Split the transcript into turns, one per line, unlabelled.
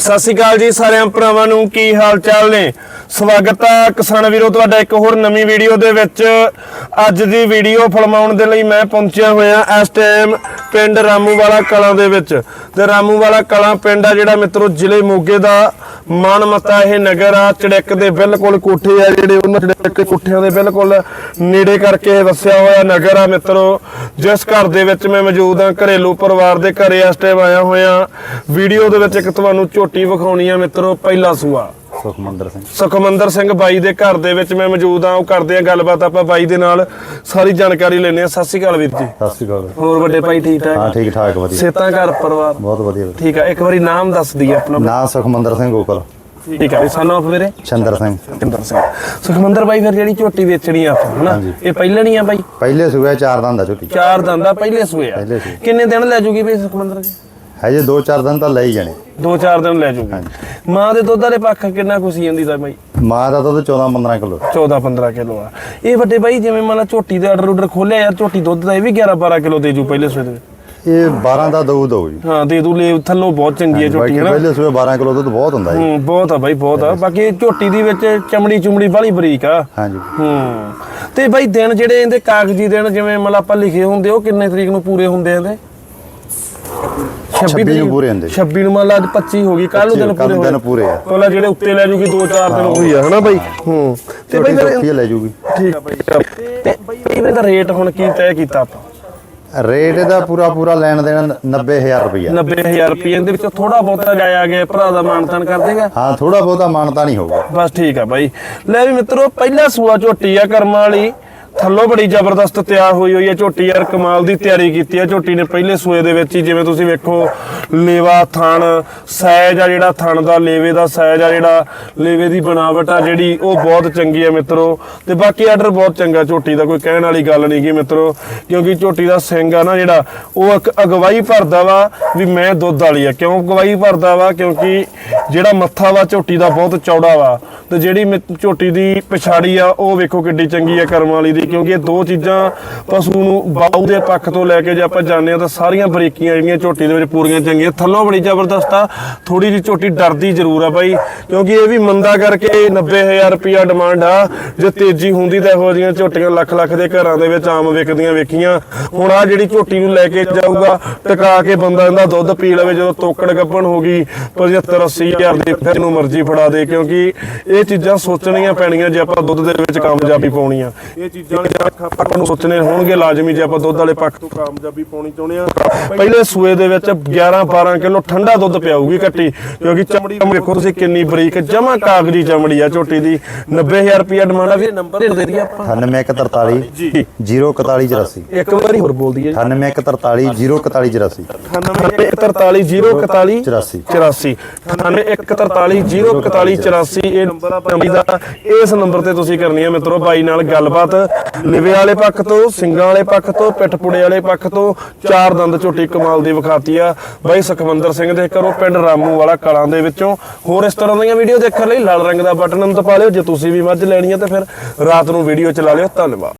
ਸਤਿ ਸ਼੍ਰੀ ਅਕਾਲ ਜੀ ਸਾਰਿਆਂ ਭਰਾਵਾਂ ਨੂੰ, ਕੀ ਹਾਲ ਚਾਲ ਨੇ? ਸਵਾਗਤ ਆ ਕਿਸਾਨ ਵੀਰੋ, ਤੁਹਾਡਾ ਇੱਕ ਹੋਰ ਨਵੀਂ ਵੀਡੀਓ ਦੇ ਵਿੱਚ। ਅੱਜ ਦੀ ਵੀਡੀਓ ਫਿਲਮਾਉਣ ਦੇ ਲਈ ਮੈਂ ਪਹੁੰਚਿਆ ਹੋਇਆ ਇਸ ਟਾਈਮ ਪਿੰਡ ਰਾਮੂਵਾਲਾ ਕਲਾਂ ਦੇ ਵਿੱਚ। ਤੇ ਰਾਮੂਵਾਲਾ ਕਲਾਂ ਪਿੰਡ ਆ ਜਿਹੜਾ ਮਿੱਤਰੋ, ਜ਼ਿਲ੍ਹੇ ਮੋਗੇ ਦਾ ਮਾਨਮਤਾ ਇਹ ਨਗਰ ਆ। ਚੜਿੱਕ ਦੇ ਬਿਲਕੁਲ ਕੋਠੇ ਆ ਜਿਹੜੇ ਉਹਨਾਂ ਚੜਿੱਕ ਕੋਠਿਆਂ ਦੇ ਬਿਲਕੁਲ ਨੇੜੇ ਕਰਕੇ ਇਹ ਵਸਿਆ ਹੋਇਆ ਨਗਰ ਆ ਮਿੱਤਰੋ। ਜਿਸ ਘਰ ਦੇ ਵਿੱਚ ਮੈਂ ਮੌਜੂਦ ਹਾਂ ਘਰੇਲੂ ਪਰਿਵਾਰ ਦੇ ਘਰੇ ਇਸ ਟਾਈਮ ਆਇਆ ਹੋਇਆ। ਵੀਡੀਓ ਦੇ ਵਿੱਚ ਇੱਕ ਤੁਹਾਨੂੰ ਝੋਟੀ ਵਿਖਾਉਣੀ ਆ ਮਿੱਤਰੋ ਪਹਿਲਾ ਸੂਆ।
ਸੁਖਮੰਦਰ ਸਿੰਘ।
ਸੁਖਮੰਦਰ ਸਿੰਘ ਬਾਈ ਦੇ ਘਰ ਦੇ ਵਿੱਚ ਮੈਂ ਮੌਜੂਦ ਹਾਂ ਉਹ ਕਰਦੇ ਆ ਗੱਲਬਾਤ ਆਪਾਂ ਬਾਈ ਦੇ ਨਾਲ ਸਾਰੀ ਜਾਣਕਾਰੀ ਲੈਣੇ ਆ। ਸਤਿ ਸ਼੍ਰੀ ਅਕਾਲ ਵੀਰ ਜੀ।
ਸਤਿ ਸ਼੍ਰੀ ਅਕਾਲ।
ਹੋਰ ਵੱਡੇ ਭਾਈ ਠੀਕ
ਹਾਂ
ਠਾਕ
ਠੀਕ ਠਾਕ ਵਧੀਆ।
ਸੇਤਾਂ ਘਰ ਪਰਿਵਾਰ?
ਬਹੁਤ ਵਧੀਆ।
ਠੀਕ ਆ ਇੱਕ ਵਾਰੀ ਨਾਮ ਦੱਸ ਦਈਏ ਆਪਣਾ।
ਨਾਂ ਸੁਖਮੰਦਰ ਸਿੰਘ ਗੋਕਲ।
ਠੀਕ ਆ ਸਾਨੂੰ ਆਪ ਵੀਰੇ?
ਚੰਦਰ ਸਿੰਘ।
ਸਿੰਦਰ ਸਿੰਘ। ਸੁਖਮੰਦਰ ਬਾਈ ਫਿਰ ਜਿਹੜੀ ਝੋਟੀ ਵੇਚਣੀ ਆ ਆਪਾਂ ਹਨਾ। ਇਹ ਪਹਿਲੇ ਨਹੀਂ ਆ ਬਾਈ?
ਪਹਿਲੇ ਸੂਏ ਚਾਰ ਦਿਨ ਦਾ ਝੋਟੀ
ਚਾਰ ਦੰਦਾ ਪਹਿਲੇ ਸੂਏ ਆ।
ਪਹਿਲੇ ਸੂਏ।
ਕਿੰਨੇ ਦਿਨ ਲੈ ਜੂਗੀ ਬਈ ਸੁਖਮੰਦਰ ਜੀ?
ਹਜੇ ਦੋ ਚਾਰ ਦਿਨ ਤਾਂ ਲੈ ਹੀ ਜਾਣੇ।
ਦੋ ਚਾਰ ਦਿਨ ਲੈ ਜੂਗੀ। ਮਾਂ ਦੇ ਦੁੱਧ ਦੇ ਪੱਖ ਕਿੰਨਾ ਖੁਸ਼ੀ ਜਾਂਦੀ ਦਾ ਬਾਈ?
ਮਾਂ ਦਾ ਦੁੱਧ 14 15 ਕਿਲੋ।
14 15 ਕਿਲੋ ਆ। ਇਹ ਵੱਡੇ ਬਾਈ ਜਿਵੇਂ ਮੰਨ ਲਾ ਝੋਟੀ ਦੇ ਆਰਡਰ ਆਰਡਰ ਖੋਲਿਆ ਯਾਰ ਝੋਟੀ ਦੁੱਧ ਦਾ ਇਹ ਵੀ 11 12 ਕਿਲੋ ਦੇ ਜੂ ਪਹਿਲੇ ਵਿੱਚ।
ਇਹ 12 ਦਾ ਦੋ ਦੋ ਜੀ।
ਹਾਂ ਦੇ ਦੂ ਲੈ ਥੱਲੋਂ ਬਹੁਤ ਚੰਗੀ ਹੈ ਝੋਟੀ ਹੈ ਨਾ
ਪਹਿਲੇ ਸੂਏ 12 ਕਿਲੋ ਦੁੱਧ ਬਹੁਤ ਹੁੰਦਾ ਜੀ।
ਹੂੰ ਬਹੁਤ ਆ ਬਾਈ ਬਹੁਤ ਆ। ਬਾਕੀ ਝੋਟੀ ਦੀ ਵਿੱਚ ਚਮੜੀ ਚੁਮੜੀ ਵਾਲੀ ਬਰੀਕ ਆ।
ਹਾਂਜੀ।
ਹੂੰ। ਤੇ ਬਾਈ ਦਿਨ ਜਿਹੜੇ ਇਹਦੇ ਕਾਗਜ਼ੀ ਦਿਨ ਜਿਵੇਂ ਮਤਲਬ ਆਪਾਂ ਲਿਖੇ ਹੁੰਦੇ ਉਹ ਕਿੰਨੇ ਤਰੀਕ ਨੂੰ ਪੂਰੇ ਹੁੰਦੇ ਆ ਇਹਦੇ?
26 ਨੂੰ ਪੂਰੇ ਹੁੰਦੇ
26 ਨੂੰ ਮੰਨ ਲਾ ਅੱਜ 25 ਹੋ ਗਈ ਕੱਲ ਨੂੰ ਦਿਨ ਪੂਰੇ
ਦਿਨ ਆ।
ਪਹਿਲਾਂ ਜਿਹੜੇ ਉੱਤੇ ਲੈ ਜੂਗੀ 2-4 ਦਿਨ ਹੋਈ ਆ ਹਨਾ ਬਾਈ? ਹੂੰ। ਤੇ ਬਾਈ ਫਿਰ
ਲੈ ਜੂਗੀ।
ਠੀਕ ਬਾਈ ਤੇ ਬਾਈ ਇਹਦਾ ਰੇਟ ਹੁਣ ਕੀ ਤੈਅ ਕੀਤਾ ਆਪਾਂ?
ਰੇਟ ਇਹਦਾ ਪੂਰਾ ਪੂਰਾ ਲੈਣ ਦੇਣ 90000 ਰੁਪਇਆ
90000 ਰੁਪਏ ਦੇ ਵਿੱਚੋਂ ਥੋੜਾ ਬਹੁਤਾ ਜਾਇਆ ਗਿਆ ਭਰਾ ਦਾ ਮਾਨਤਾਨ ਕਰ ਦੇਗਾ?
ਹਾਂ ਥੋੜਾ ਬਹੁਤਾ ਮਾਨਤਾ ਨਹੀਂ ਹੋਊਗਾ।
ਬਸ ਠੀਕ ਆ ਬਾਈ। ਲੈ ਵੀ ਮਿੱਤਰੋ ਪਹਿਲਾ ਸੂਆ ਝੋਟੀ ਆ ਕਰਮਾਂ ਵਾਲੀ। ਥੱਲੋਂ ਬੜੀ ਜ਼ਬਰਦਸਤ ਤਿਆਰ ਹੋਈ ਹੋਈ ਹੈ, ਝੋਟੀ ਯਾਰ ਕਮਾਲ ਦੀ ਤਿਆਰੀ ਕੀਤੀ ਆ ਝੋਟੀ ਨੇ ਪਹਿਲੇ ਸੂਏ ਦੇ ਵਿੱਚ ਹੀ, ਜਿਵੇਂ ਤੁਸੀਂ ਵੇਖੋ, ਲੇਵਾ, ਥਣ ਸਾਈਜ਼ ਆ ਜਿਹੜਾ ਥਣ ਦਾ, ਲੇਵੇ ਦਾ ਸਾਈਜ਼ ਆ ਜਿਹੜਾ, ਲੇਵੇ ਦੀ ਬਣਾਵਟ ਆ ਜਿਹੜੀ, ਉਹ ਬਹੁਤ ਚੰਗੀ ਆ ਮਿੱਤਰੋ। ਤੇ ਬਾਕੀ ਆਰਡਰ ਬਹੁਤ ਚੰਗਾ ਝੋਟੀ ਦਾ, ਕੋਈ ਕਹਿਣ ਵਾਲੀ ਗੱਲ ਨਹੀਂ ਗੀ ਮਿੱਤਰੋ, ਕਿਉਂਕਿ ਝੋਟੀ ਦਾ ਸਿੰਘ ਆ ਨਾ ਜਿਹੜਾ, ਉਹ ਇੱਕ ਅਗਵਾਈ ਭਰਦਾ ਵਾ ਵੀ ਮੈਂ ਦੁੱਧ ਵਾਲੀ ਆ। ਕਿਉਂ ਅਗਵਾਈ ਭਰਦਾ ਵਾ? ਕਿਉਂਕਿ ਜਿਹੜਾ ਮੱਥਾ ਵਾ, ਝੋਟੀ ਦਾ ਬਹੁਤ ਚੌੜਾ ਵਾ। ਤੇ ਜਿਹੜੀ ਮਿ- ਝੋਟੀ ਦੀ ਪਛਾੜੀ ਆ, ਉਹ ਵੇਖੋ ਕਿੱਡੀ ਚੰਗੀ ਆ ਕਰਮ ਵਾਲੀ ਦੀ। ਕਿਉਂਕਿ ਇਹ ਦੋ ਚੀਜ਼ਾਂ ਪਸ਼ੂ ਨੂੰ ਬਾਹੂ ਦੇ ਪੱਖ ਤੋਂ ਲੈ ਕੇ ਜੇ ਆਪਾਂ ਜਾਣਦੇ ਆ ਤਾਂ ਸਾਰੀਆਂ ਬਰੀਕੀਆਂ ਜਿਹੜੀਆਂ ਝੋਟੀ ਦੇ ਵਿੱਚ ਪੂਰੀਆਂ ਚੰਗੀਆਂ। ਥੱਲੋਂ ਬੜੀ ਜ਼ਬਰਦਸਤ ਆ ਥੋੜੀ ਜਿਹੀ ਝੋਟੀ ਡਰਦੀ ਜ਼ਰੂਰ ਆ ਬਾਈ, ਕਿਉਂਕਿ ਇਹ ਵੀ ਮੰਦਾ ਕਰਕੇ 90000 ਰੁਪਿਆ ਡਿਮਾਂਡ ਆ। ਜੇ ਤੇਜ਼ੀ ਹੁੰਦੀ ਤਾਂ ਇਹੋ ਜਿਹੀਆਂ ਝੋਟੀਆਂ ਲੱਖ ਲੱਖ ਦੇ ਘਰਾਂ ਦੇ ਵਿੱਚ ਆਮ ਵਿਕਦੀਆਂ ਵੇਖੀਆਂ। ਹੁਣ ਆ ਜਿਹੜੀ ਝੋਟੀ ਨੂੰ ਲੈ ਕੇ ਜਾਊਗਾ, ਟਕਾ ਕੇ ਬੰਦਾ ਇਹਦਾ ਦੁੱਧ ਪੀ ਲਵੇ, ਜਦੋਂ ਤੋਕੜ ਗੱਭਣ ਹੋ ਗਈ 75 80000 ਦੇ ਫਿਰ ਨੂੰ ਮਰਜ਼ੀ ਫੜਾ ਦੇ, ਕਿਉਂਕਿ ਇਹ ਚੀਜ਼ਾਂ ਸੋਚਣੀਆਂ ਪੈਣੀਆਂ ਜੇ ਆਪਾਂ ਦੁੱਧ ਦੇ ਵਿੱਚ ਕਾਮਯਾਬੀ ਪਾਉਣੀ ਆ। ਇਹ ਚੀਜ਼ਾਂ ਆਪਾਂ ਨੂੰ ਸੋਚਣੇ ਹੋਣਗੇ, ਲਾਜ਼ਮੀ ਜੇ ਆਪਾਂ ਦੁੱਧ ਵਾਲੇ ਪੱਖ ਤੋਂ ਕਾਮਯਾਬੀ ਪਾਉਣੀ ਚਾਹੁੰਦੇ ਆ ਪਹਿਲੇ ਸੂਏ ਦੇ ਵਿੱਚ 11 12 ਕਿਲੋ ਠੰਡਾ ਦੁੱਧ ਪਿਆਊਗੀ ਕੱਟੀ ਕਿਉਂਕਿ ਚਮੜੀ ਵੇਖੋ ਤੁਸੀਂ ਕਿੰਨੀ ਬਰੀਕ ਜਮਾ ਕਾਗਜ਼ੀ ਚਮੜੀ ਆ ਝੋਟੀ ਦੀ। 90000 ਰੁਪਿਆ ਡਿਮਾਂਡ ਆ ਵੀ ਨੰਬਰ ਦੇ ਦਈਏ ਆਪਾਂ।
9143
ਜੀ।
04184
ਇੱਕ ਵਾਰੀ ਹੋਰ ਬੋਲ ਦਈਏ।
9143 04184
98144041
84
84 9814404184 ਇਹ ਨੰਬਰ ਆ ਭਾਈ ਦਾ ਇਸ ਨੰਬਰ ਤੇ ਤੁਸੀਂ ਕਰਨੀ ਹੈ ਮਿੱਤਰੋ ਬਾਈ ਨਾਲ ਗੱਲਬਾਤ। ਲਿਵੇ ਵਾਲੇ ਪੱਖ ਤੋਂ ਸਿੰਘਾਂ ਵਾਲੇ ਪੱਖ ਤੋਂ ਪਿੱਠਪੁੜੇ ਵਾਲੇ ਪੱਖ ਤੋਂ ਚਾਰ ਦੰਦ ਝੋਟੀ ਕਮਾਲ ਦੀ ਵਿਖਾਤੀ ਆ। ਬਾਈ ਸੁਖਵੰਦਰ ਸਿੰਘ ਦੇ ਕਰੋ ਪਿੰਡ ਰਾਮੂ ਵਾਲਾ ਕਲਾਂ ਦੇ ਵਿੱਚੋਂ। ਹੋਰ ਇਸ ਤਰ੍ਹਾਂ ਦੀਆਂ ਵੀਡੀਓ ਦੇਖਣ ਲਈ ਲਾਲ ਰੰਗ ਦਾ ਬਟਨ ਦਬਾ ਲਿਓ। ਜੇ ਤੁਸੀਂ ਵੀ ਮੱਝ ਲੈਣੀ ਹੈ ਤਾਂ ਫਿਰ ਰਾਤ ਨੂੰ ਵੀਡੀਓ ਚਲਾ ਲਿਓ। ਧੰਨਵਾਦ।